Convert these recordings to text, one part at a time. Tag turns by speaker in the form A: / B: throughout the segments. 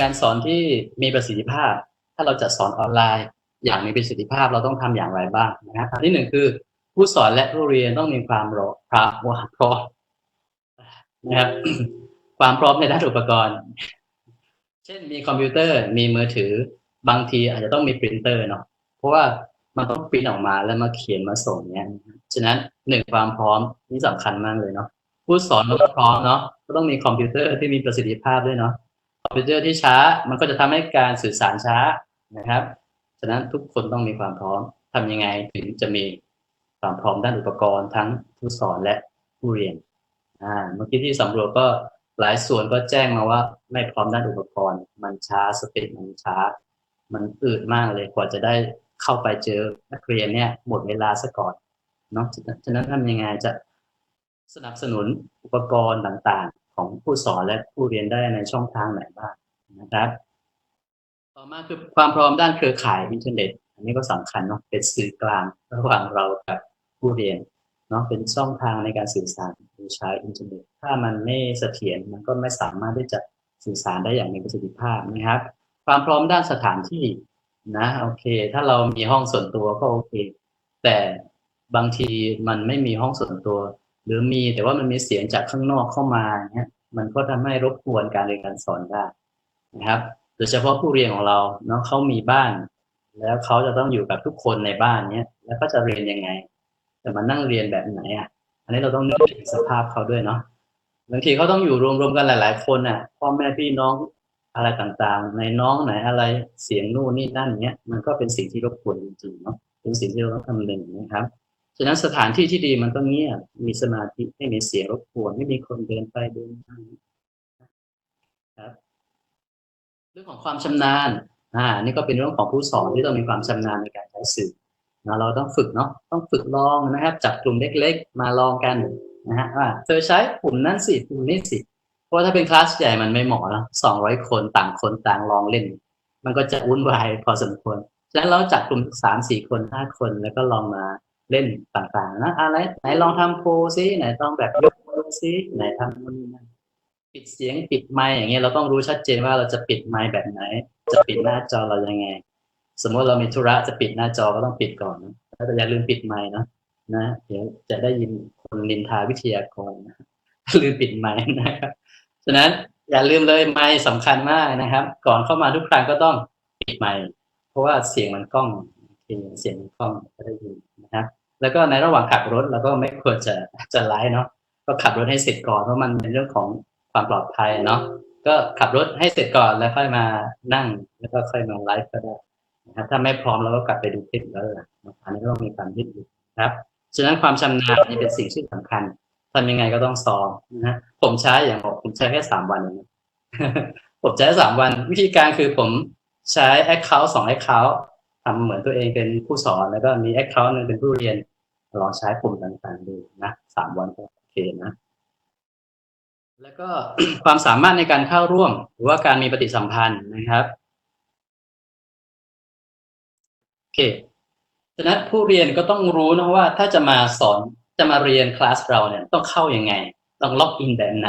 A: การสอนที่มีประสิทธิภาพ ถ้าเราจะสอนออนไลน์ อย่างมีประสิทธิภาพเราต้องทำอย่างไรบ้างนะครับอันที่หนึ่งคือ ผู้สอนและผู้เรียนต้องมีความรอพร้อมพร้อมนะครับความพร้อมในด้านอุปกรณ์ เช่นมีคอมพิวเตอร์มีมือถือบางทีอาจจะต้องมีปรินเตอร์เนาะเพราะว่ามันต้องปริ้นออกมาแล้วมาเขียนมาส่งเนี้ยฉะนั้นหนึ่งความพร้อมนี่สำคัญมากเลยเนาะผู้สอนก็ต้องพร้อมเนาะก็ต้องมีคอมพิวเตอร์ที่มีประสิทธิภาพด้วยเนาะ คอมพิวเตอร์ที่ช้า มันก็จะทำให้การสื่อสารช้านะครับ ฉะนั้นทุกคนต้องมีความพร้อมทำยังไงถึงจะมีความพร้อมด้านอุปกรณ์ทั้งผู้สอนและผู้เรียนอ่าเมื่อกี้ที่สำรวจก็หลายส่วนก็แจ้งมาว่าไม่พร้อมด้านอุปกรณ์ มันช้าสปีดมันช้า มันอืดมากเลยกว่าจะได้เข้าไปเจอนักเรียนเนี่ยหมดเวลาซะก่อนเนาะฉะนั้นทำยังไงจะสนับสนุนอุปกรณ์ต่างๆ ของผู้สอนและผู้เรียนได้ในช่องทางไหนบ้างนะครับ ต่อมาคือความพร้อมด้านเครือข่ายอินเทอร์เน็ต อันนี้ก็สำคัญเนาะเป็นสื่อกลางระหว่างเรากับผู้เรียนเนาะเป็นช่องทางในการสื่อสารโดยใช้อินเทอร์เน็ต ถ้ามันไม่เสถียรมันก็ไม่สามารถที่จะสื่อสารได้อย่างมีประสิทธิภาพนะครับ ความพร้อมด้านสถานที่นะโอเค ถ้าเรามีห้องส่วนตัวก็โอเค แต่บางทีมันไม่มีห้องส่วนตัว หรือมีแต่ว่ามันมีเสียงจากข้างนอกเข้ามาเนี่ยมันก็ทำให้รบกวนการเรียนการสอนได้นะครับโดยเฉพาะผู้เรียนของเราเนาะเขามีบ้าน แล้วเขาจะต้องอยู่กับทุกคนในบ้านเนี้ยแล้วก็จะเรียนยังไงจะมานั่งเรียนแบบไหนอะ อันนี้เราต้องนึกถึงสภาพเขาด้วยเนาะบางทีเขาต้องอยู่รวมๆกันหลาย ๆ คนอะพ่อแม่พี่น้องอะไรต่างๆ ในน้องไหนอะไรเสียงนู่นนี่นั่นเนี้ยมันก็เป็นสิ่งที่รบกวนจริงๆเนาะเป็นสิ่งที่เราต้องคำนึงนะครับ ฉะนั้นสถานที่ที่ดีมันต้องเงียบ มีสมาธิไม่มีเสียงรบกวนไม่มีคนเดินไปเดินมาครับ เรื่องของความชำนาญอ่านี่ก็เป็นเรื่องของผู้สอนที่ต้องมีความชำนาญในการใช้สื่อนะเราต้องฝึกเนาะต้องฝึกลองนะครับ จับกลุ่มเล็ก ๆ มาลองกันนะฮะว่าเธอใช้ปุ่มนั้นสิปุ่มนี้สิเพราะว่าถ้าเป็นคลาสใหญ่มันไม่เหมาะนะสองร้อยคนต่างคนต่างลองเล่น มันก็จะวุ่นวายพอสมควรฉะนั้นเราจัดกลุ่มสามสี่คนห้าคนแล้วก็ลองมา เล่นต่างๆนะอะไรไหนลองทำโพซิไหนต้องแบบยกมือซิไหนทำนู่นนี่นั่นปิดเสียงปิดไมค์อย่างเงี้ยเราต้องรู้ชัดเจนว่าเราจะปิดไมค์แบบไหน จะปิดหน้าจอเรายังไง สมมติเรามีธุระจะปิดหน้าจอก็ต้องปิดก่อนนะแต่อย่าลืมปิดไมค์นะนะเดี๋ยวจะได้ยินคนนินทาวิทยากรนะลืมปิดไมค์นะครับฉะนั้นอย่าลืมเลยไมค์สำคัญมากนะครับ ก่อนเข้ามาทุกครั้งก็ต้องปิดไมค์เพราะว่าเสียงมันกล้องเสียงมันกล้องก็ได้ยิน แล้วก็ในระหว่างขับรถเราก็ไม่ควรจะจะไลฟ์เนาะก็ขับรถให้เสร็จก่อนเพราะมันเป็นเรื่องของความปลอดภัยเนาะก็ขับรถให้เสร็จก่อนแล้วค่อยมานั่ง แล้วก็ค่อยมาไลฟ์ก็ได้นะครับถ้าไม่พร้อมเราก็กลับไปดูคลิปแล้วล่ะอันนี้ก็ต้องมีความยืดหยุ่นครับฉะนั้นความชำนาญนี่เป็นสิ่งที่สำคัญทำยังไงก็ต้องซ้อมนะฮะผมใช้อย่างบอกผมใช้แค่สามวันเองผมใช้สามวัน วิธีการคือผมใช้ Account สอง Account ทำเหมือนตัวเองเป็นผู้สอนแล้วก็มี Account หนึงเป็นผู้เรียนลองใช้ปุ่มต่างๆดูนะสามวันก็โอเคนะแล้วก็ความสามารถในการเข้าร่วม หรือว่าการมีปฏิสัมพันธ์นะครับโอเคฉะนั้นผู้เรียนก็ต้องรู้นะว่าถ้าจะมาสอนจะมาเรียนคลาสเราเนี่ยต้องเข้ายัางไง ต้องล็อกอินแบบไหน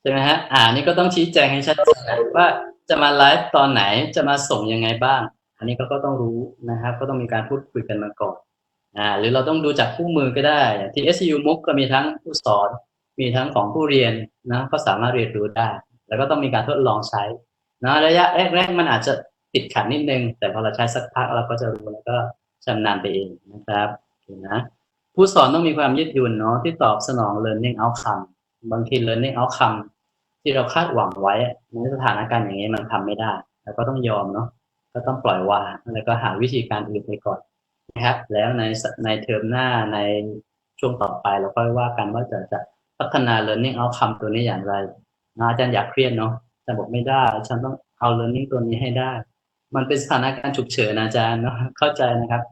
A: ใช่ไหมฮะอ่านี่ก็ต้องชี้แจงให้ชัดเจนว่าจะมาไลฟ์ตอนไหนจะมาส่งยังไงบ้าง อันนี้ก็ก็ต้องรู้นะครับ ก็ต้องมีการพูดคุยกันมาก่อนอ่าหรือเราต้องดูจากคู่มือก็ได้อย่างที่ SU MOOC ก็มีทั้งผู้สอนมีทั้งของผู้เรียนนะก็สามารถเรียนรู้ได้ แล้วก็ต้องมีการทดลองใช้นะระยะแรกๆมันอาจจะติดขัดนิดนึง แต่พอเราใช้สักพักเราก็จะรู้แล้วก็ชำนาญไปเองนะครับนะผู้สอนต้องมีความยืดหยุ่นเนาะที่ตอบสนอง learning outcome บางที learning outcome ที่เราคาดหวังไว้ในสถานการณ์อย่างนี้มันทำไม่ได้ แล้วก็ต้องยอมเนาะ ก็ต้องปล่อยวางแล้วก็หาวิธีการอื่นไปก่อนนะครับ แล้วในในเทอมหน้าในช่วงต่อไปเราค่อยว่ากันว่าจะจะพัฒนา learning outcome ตัวนี้อย่างไรอาจารย์อยากเครียดเนาะอาจารย์บอกไม่ได้ ฉันต้องเอา learning ตัวนี้ให้ได้ มันเป็นสถานการณ์ฉุกเฉินอาจารย์เนาะเข้าใจนะครับ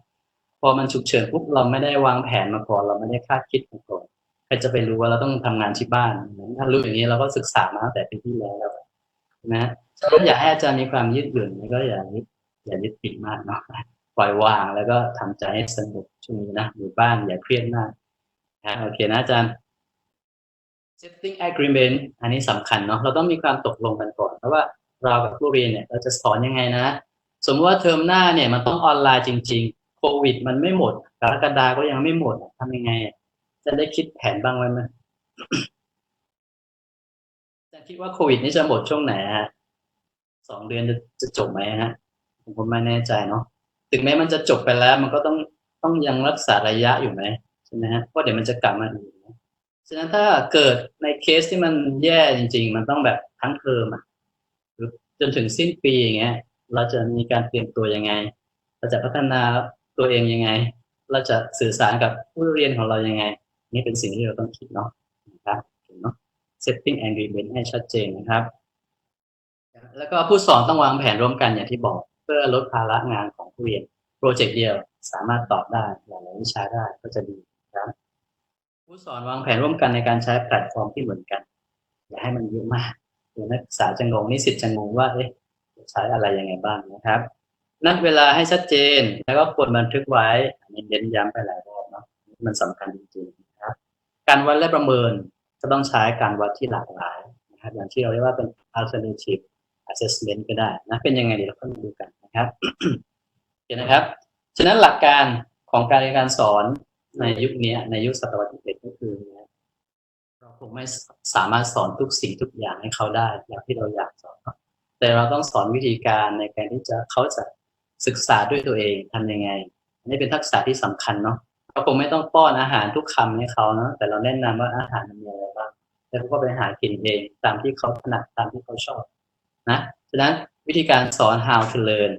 A: พอมันฉุกเฉินปุ๊บเราไม่ได้วางแผนมาก่อนเราไม่ได้คาดคิดมาก่อนใครจะไปรู้ว่าเราต้องทำงานที่บ้าน ถ้ารู้อย่างนี้เราก็ศึกษามาตั้งแต่ปีที่แล้วนะฉะนั้นอยากให้อาจารย์มีความยืดหยุ่นแล้วก็อย่ายึด อย่ายึดติดมากเนาะปล่อยวางแล้วก็ทำใจให้สงบช่วงนี้นะอยู่บ้านอย่าเครียดมากโอเคนะอาจารย์ setting agreement อันนี้สำคัญเนาะเราต้องมีความตกลงกันก่อนเพราะว่าเรากับผู้เรียนเนี่ยเราจะสอนยังไงนะ สมมติว่าเทอมหน้าเนี่ยมันต้องออนไลน์จริง ๆ โควิด มันไม่หมดกรกฎาก็ยังไม่หมดทำยังไง จะได้คิดแผนบ้างไหมมั้ยจะคิดว่าโควิดนี่จะหมดช่วงไหนฮะสองเดือนจะจะจบไหมฮะ ผมก็ไม่แน่ใจเนาะถึงแม้มันจะจบไปแล้ว มันก็ต้องต้องยังรักษาระยะอยู่ไหมใช่ไหมฮะเพราะเดี๋ยวมันจะกลับมาอีกนะฉะนั้นถ้าเกิดในเคสที่มันแย่จริง ๆ มันต้องแบบทั้งเทอมอะหรือจนถึงสิ้นปีอย่างเงี้ย เราจะมีการเตรียมตัวยังไง เราจะพัฒนาตัวเองยังไง เราจะสื่อสารกับผู้เรียนของเรายังไง นี่เป็นสิ่งที่เราต้องคิดเนาะนะครับเนาะ setting agreement ให้ชัดเจนนะครับ แล้วก็ผู้สอนต้องวางแผนร่วมกันอย่างที่บอก เพื่อลดภาระงานของผู้เรียนโปรเจกต์เดียวสามารถตอบได้หลายๆวิชาได้ก็จะดีครับผู้สอนวางแผนร่วมกันในการใช้แพลตฟอร์มที่เหมือนกัน อย่าให้มันเยอะมากเดี๋ยวนักศึกษาจะงงนิสิตจะงงว่าเอ๊ะใช้อะไรยังไงบ้างนะครับ นัดเวลาให้ชัดเจนแล้วก็ควรบันทึกไว้อันนี้เน้นย้ำไปหลายรอบเนาะมันสำคัญจริงๆนะครับ การวัดและประเมินก็ต้องใช้การวัดที่หลากหลายนะครับอย่างที่เราเรียกว่าเป็น alternative assessment ก็ได้นะเป็นยังไงเดี๋ยวเราก็มาดูกันนะครับโอเคนะครับ ฉะนั้นหลักการของการเรียนการสอนในยุคนี้ในยุคศตวรรษที่เอ็ดก็คือนะเราคงไม่สามารถสอนทุกสิ่งทุกอย่างให้เขาได้อย่างที่เราอยากสอน แต่เราต้องสอนวิธีการในการที่จะเขาจะศึกษาด้วยตัวเองทำยังไงอันนี้เป็นทักษะที่สำคัญเนาะเราคงไม่ต้องป้อนอาหารทุกคำให้เขาเนาะแต่เราแนะนำว่าอาหารมันมีอะไรบ้างแล้วเขาก็ไปหากินเองตามที่เขาถนัดตามที่เขาชอบ นะฉะนั้นวิธีการสอน how to learn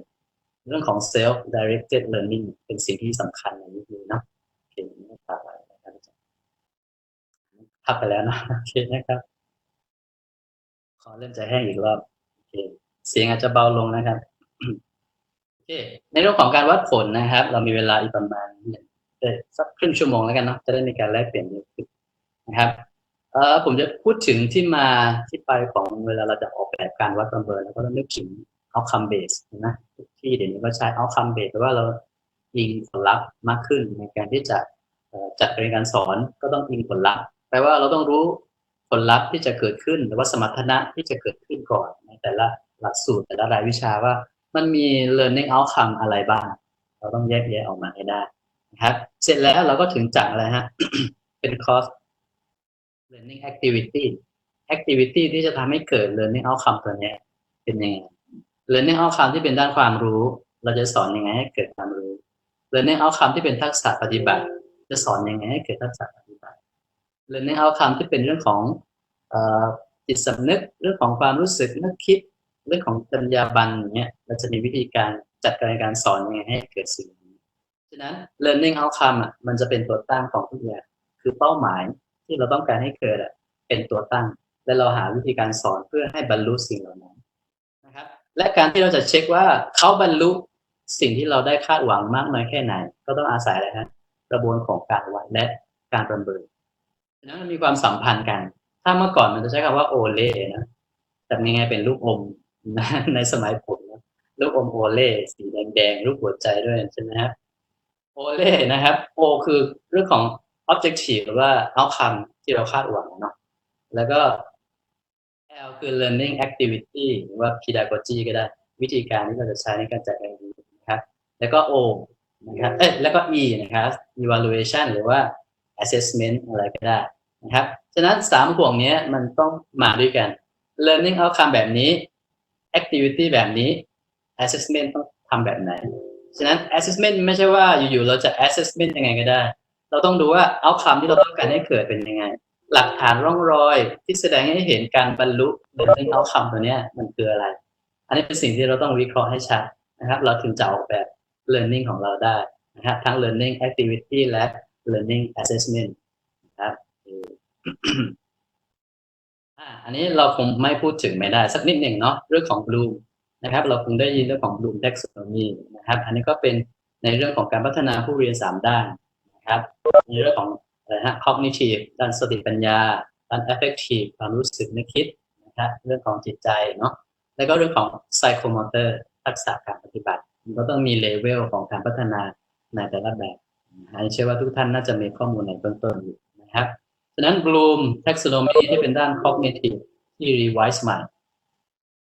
A: เรื่องของ self directed learning เป็นสิ่งที่สำคัญในยุคนี้เนาะโอเคนะครับพักไปแล้วนะโอเคนะครับ ขอเริ่มใจแห้งอีกรอบโอเคเสียงอาจจะเบาลงนะครับโอเคในเรื่องของการวัดผลนะครับ เรามีเวลาอีกประมาณเอ่อสักครึ่งชั่วโมงแล้วกันเนาะจะได้มีการแลกเปลี่ยนนะครับ เอ่อผมจะพูดถึงที่มาที่ไปของเวลาเราจะออกแบบการวัดประเมินแล้วก็ต้องนึกถึง outcome base นะที่เดี๋ยวนี้ก็ใช้ outcome base แปลว่าเราอิงผลลัพธ์มากขึ้นในการที่จะจัดการเรียนการสอนก็ต้องอิงผลลัพธ์แปลว่าเราต้องรู้ผลลัพธ์ที่จะเกิดขึ้นหรือว่าสมรรถนะที่จะเกิดขึ้นก่อนในแต่ละหลักสูตรแต่ละรายวิชาว่ามันมี learning outcome อะไรบ้าง เราต้องแยกแยะออกมาให้ได้นะครับเสร็จแล้วเราก็ถึงจัดอะไรฮะเป็น course learning activity activity ที่จะทำให้เกิด learning outcome ตัวนี้เป็นยังไง learning outcome ที่เป็นด้านความรู้ เราจะสอนยังไงให้เกิดความรู้ learning outcome ที่เป็นทักษะปฏิบัติ จะสอนยังไงให้เกิดทักษะปฏิบัติ learning outcome ที่เป็นเรื่องของจิตสำนึกเรื่องของความรู้สึกนึกคิดเรื่องของจรรยาบรรณเงี้ยเราจะมีวิธีการจัดการในการสอนยังไงให้เกิดสิ่งนี้ ฉะนั้น learning outcome อะมันจะเป็นตัวตั้งของทุกอย่างคือเป้าหมาย ที่เราต้องการให้เกิดอะเป็นตัวตั้ง และเราหาวิธีการสอนเพื่อให้บรรลุสิ่งเหล่านั้นนะครับ และการที่เราจะเช็คว่าเขาบรรลุสิ่งที่เราได้คาดหวังมากน้อยแค่ไหน ก็ต้องอาศัยอะไรฮะกระบวนของการวัดและการประเมินฉะนั้นมันมีความสัมพันธ์กัน ถ้าเมื่อก่อนมันจะใช้คำว่าโอเล่นะแต่ยังไงเป็นลูกอมนะในสมัยผมนะลูกอมโอเล่สีแดงๆรูปหัวใจด้วยใช่ไหมครับโอเล่นะครับ O คือเรื่องของ objective หรือว่า outcome ที่เราคาดหวังเนาะแล้วก็ L คือ learning activity หรือว่า pedagogy ก็ได้ วิธีการที่เราจะใช้ในการจัดการเรียนรู้นะครับ แล้วก็ O นะครับเอ้ยแล้วก็ E นะครับ evaluation หรือว่า assessment อะไรก็ได้นะครับ ฉะนั้นสามห่วงเนี้ยมันต้องมาด้วยกัน learning outcome แบบนี้ activity แบบนี้ assessment ต้องทำแบบไหน ฉะนั้น assessment ไม่ใช่ว่าอยู่ๆเราจะ assessment ยังไงก็ได้ เราต้องดูว่า outcome ที่เราต้องการให้เกิดเป็นยังไง หลักฐานร่องรอยที่แสดงให้เห็นการบรรลุ learning outcome ตัวเนี้ยมันคืออะไร อันนี้เป็นสิ่งที่เราต้องวิเคราะห์ให้ชัดนะครับ เราถึงจะออกแบบ learning ของเราได้นะครับทั้ง learning activity และ learning assessment นะครับอันนี้เราคงไม่พูดถึงไม่ได้ สักนิดหนึ่งเนาะเรื่องของ Bloom นะครับ เราคงได้ยินเรื่องของ Bloom taxonomy นะครับ อันนี้ก็เป็นในเรื่องของการพัฒนาผู้เรียนสามด้าน ครับในเรื่องของอะไรฮะ cognitive ด้านสติปัญญา ด้าน affective ความรู้สึกนึกคิดนะครับเรื่องของจิตใจเนาะแล้วก็เรื่องของ psychomotor ทักษะการปฏิบัติมันก็ต้องมีเลเวลของการพัฒนาในแต่ละแบบนะเชื่อว่าทุกท่านน่าจะมีข้อมูลในเบื้องต้นอยู่นะครับฉะนั้น Bloom taxonomy ที่เป็นด้าน cognitive ที่ revise ใหม่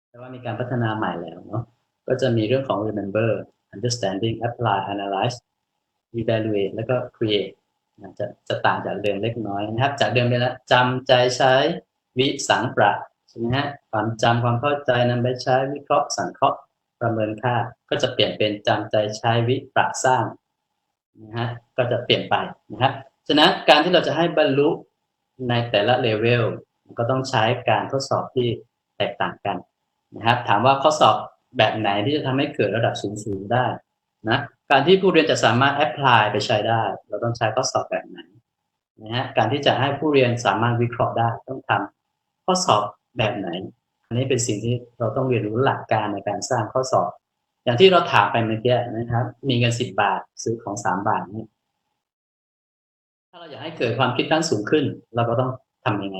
A: แต่ว่ามีการพัฒนาใหม่แล้วเนาะก็จะมีเรื่องของ remember understanding apply analyze evaluate แล้วก็ create จะจะต่างจากเดิมเล็กน้อยนะครับ จากเดิมเลยนะจำใจใช้วิสังประใช่ไหมฮะความจำความเข้าใจนำไปใช้วิเคราะห์สังเคราะห์ประเมินค่า ก็จะเปลี่ยนเป็นจำใจใช้วิประสร้างนะฮะก็จะเปลี่ยนไปนะครับฉะนั้นการที่เราจะให้บรรลุในแต่ละเลเวลก็ต้องใช้การทดสอบที่แตกต่างกันนะครับ ถามว่าข้อสอบแบบไหนที่จะทำให้เกิดระดับสูงๆได้นะ การที่ผู้เรียนจะสามารถแอพพลายไปใช้ได้ เราต้องใช้ข้อสอบแบบไหนนะฮะการที่จะให้ผู้เรียนสามารถวิเคราะห์ได้ ต้องทำข้อสอบแบบไหน อันนี้เป็นสิ่งที่เราต้องเรียนรู้หลักการในการสร้างข้อสอบ อย่างที่เราถามไปเมื่อกี้นะครับ มีเงินสิบบาทซื้อของสามบาทนี่ถ้าเราอยากให้เกิดความคิดขั้นสูงขึ้น เราก็ต้องทำยังไง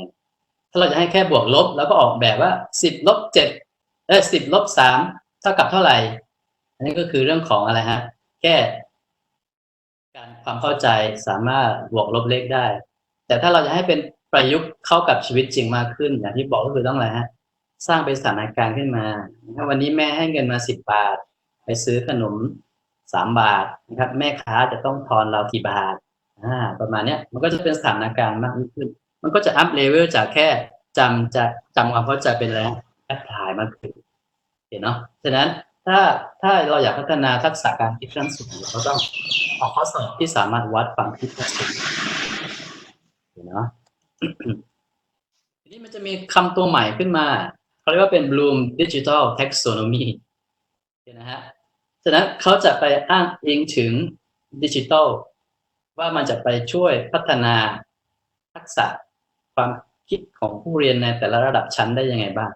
A: ถ้าเราจะให้แค่บวกลบ แล้วก็ออกแบบว่าสิบลบเจ็ดเออสิบลบสามเท่ากับเท่าไหร่ อันนี้ก็คือเรื่องของอะไรฮะ แก้การความเข้าใจสามารถบวกลบเลขได้ แต่ถ้าเราจะให้เป็นประยุกต์เข้ากับชีวิตจริงมากขึ้น อย่างที่บอกก็คือต้องอะไรฮะสร้างเป็นสถานการณ์ขึ้นมาครับวันนี้แม่ให้เงินมาสิบบาท ไปซื้อขนมสามบาทนะครับ แม่ค้าจะต้องทอนเรากี่บาทอ่าประมาณเนี้ยมันก็จะเป็นสถานการณ์มากขึ้น มันก็จะอัพเลเวลจากแค่จำจะจำความเข้าใจเป็นแล้วแอพพลายมากขึ้นเห็นเนาะฉะนั้น ถ้าถ้าเราอยากพัฒนาทักษะการคิดขั้นสูงเราต้องออกข้อสอบที่สามารถวัดความคิดขั้นสูงเนเนาะทีนี้มันจะมีคำตัวใหม่ขึ้นมาเขาเรียกว่าเป็น Bloom Digital Taxonomy เห็นนะฮะฉะนั้นเขาจะไปอ้างอิงถึงดิจิทัลว่ามันจะไปช่วยพัฒนาทักษะความคิดของผู้เรียนในแต่ละระดับชั้นได้ยังไงบ้าง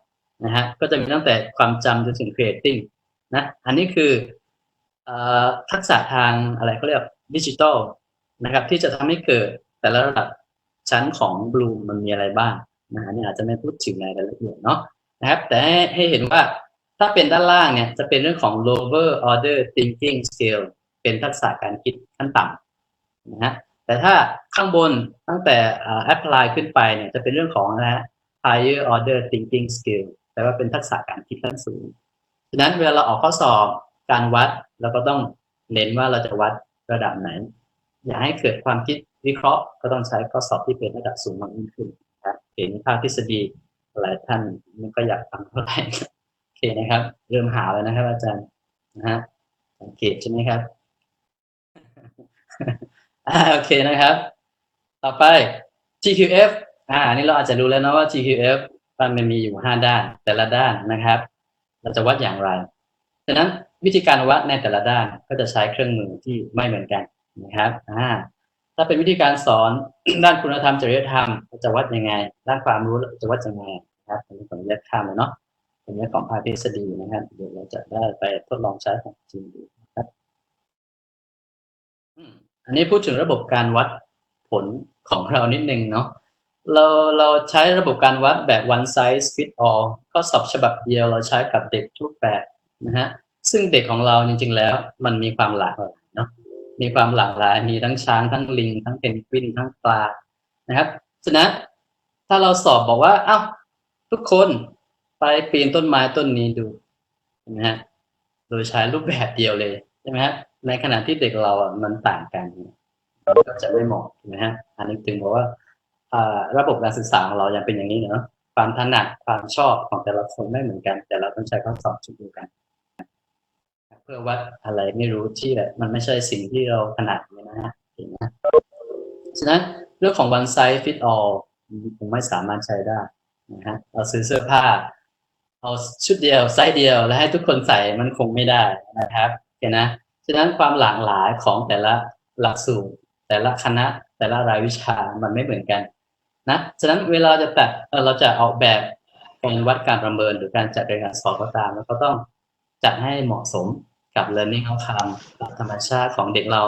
A: นะฮะก็จะมีตั้งแต่ความจำจนถึง creating นะอันนี้คืออทักษะทางอะไรเขาเรียกดิจิทัลนะครับ ที่จะทำให้เกิดแต่ละระดับชั้นของ Bloom มันมีอะไรบ้างนะอันนี้อาจจะไม่พูดถึงในรายละเอียดเนาะนะครับ แต่ให้เห็นว่าถ้าเป็นด้านล่างเนี่ยจะเป็นเรื่องของ lower order thinking skill เป็นทักษะการคิดขั้นต่ำนะฮะแต่ถ้าข้างบนตั้งแต่ apply ขึ้นไปเนี่ยจะเป็นเรื่องของนะ higher order thinking skill แปลว่าเป็นทักษะการคิดขั้นสูง ฉะนั้นเวลาเราออกข้อสอบการวัดเราก็ต้องเน้นว่าเราจะวัดระดับไหน อยากให้เกิดความคิดวิเคราะห์ก็ต้องใช้ข้อสอบที่เป็นระดับสูงมากยิ่งขึ้นครับเห็นภาพทฤษฎีหลายท่านไม่ก็อยากฟังเท่าไหร่โอเคนะครับ เริ่มหาแล้วนะครับ อาจารย์นะฮะสังเกตใช่ไหมครับอโอเคนะครับ ต่อไป TQF อ่านนี้เราอาจจะรู้แล้วนะว่า TQF มันมีอยู่ห้าด้านแต่ละด้านนะครับ เราจะวัดอย่างไรฉะนั้นวิธีการวัดในแต่ละด้านก็จะใช้เครื่องมือที่ไม่เหมือนกันนะครับอ่าถ้าเป็นวิธีการสอนด้านคุณธรรมจริยธรรมจะวัดยังไง ด้านความรู้จะวัดยังไงนะครับเป็นของแยกข้ามเลยเนาะเป็นเรื่องของภาคทฤษฎีนะครับเดี๋ยวเราจะได้ไปทดลองใช้ของจริงดูนะครับอันนี้พูดถึงระบบการวัดผลของเรานิดนึงเนาะ เราเราใช้ระบบการวัดแบบ one size fit all ข้อสอบฉบับเดียวเราใช้กับเด็กทุกแบบนะฮะซึ่งเด็กของเราจริง ๆ แล้ว มันมีความหลากหลายเนาะมีความหลากหลายมีทั้งช้างทั้งลิง ทั้งเพนกวินทั้งปลานะครับฉะนั้นถ้าเราสอบบอกว่าเอ้าทุกคนไปปีนต้นไม้ต้นนี้ดูนะฮะโดยใช้รูปแบบเดียวเลยใช่ไหมฮะในขณะที่เด็กเราอะมันต่างกันก็จะไม่เหมาะนะฮะอันนี้ถึงบอกว่า ระบบการศึกษาของเรายังเป็นอย่างนี้เนาะความถนัดความชอบของแต่ละคนไม่เหมือนกัน แต่เราต้องใช้ข้อสอบชุดเดียวกัน เพื่อวัดอะไรไม่รู้ที่แหละมันไม่ใช่สิ่งที่เราถนัดนะฮะเห็นไหมฉะนั้นเรื่องของ one size fit all คงไม่สามารถใช้ได้นะฮะเราซื้อเสื้อผ้า เอาชุดเดียวไซส์เดียวแล้วให้ทุกคนใส่มันคงไม่ได้นะครับเห็นนะฉะนั้นความหลากหลายของแต่ละหลักสูตรแต่ละคณะแต่ละรายวิชามันไม่เหมือนกัน นะฉะนั้นเวลาจะตัดเราจะออกแบบการวัดการประเมินหรือการจัดการการสอบก็ตามแล้วก็ต้องจัดให้เหมาะสมกับ learning outcome กับธรรมชาติของเด็กเรา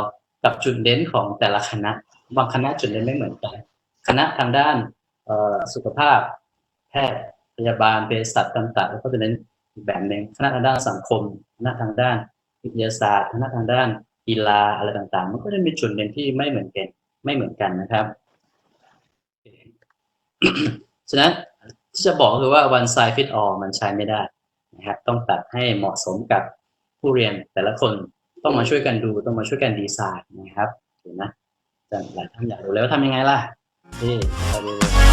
A: กับจุดเด่นของแต่ละคณะ บางคณะจุดเด่นไม่เหมือนกัน คณะทางด้านสุขภาพ แพทย์พยาบาลเภสัชต่างๆแล้วก็จะเน้นอีกแบบหนึ่งคณะทางด้านสังคมคณะทางด้านวิทยาศาสตร์คณะทางด้านกีฬาอะไรต่างๆ มันก็จะมีจุดเด่นที่ไม่เหมือนกันไม่เหมือนกันนะครับ ฉะนั้นที่จะบอกคือว่า one size fit all มันใช้ไม่ได้นะครับต้องตัดให้เหมาะสมกับผู้เรียนแต่ละคนต้องมาช่วยกันดูต้องมาช่วยกันดีไซน์นะครับเห็นไหมหลายท่านอยากรู้แล้วทำยังไงล่ะนี่เราดู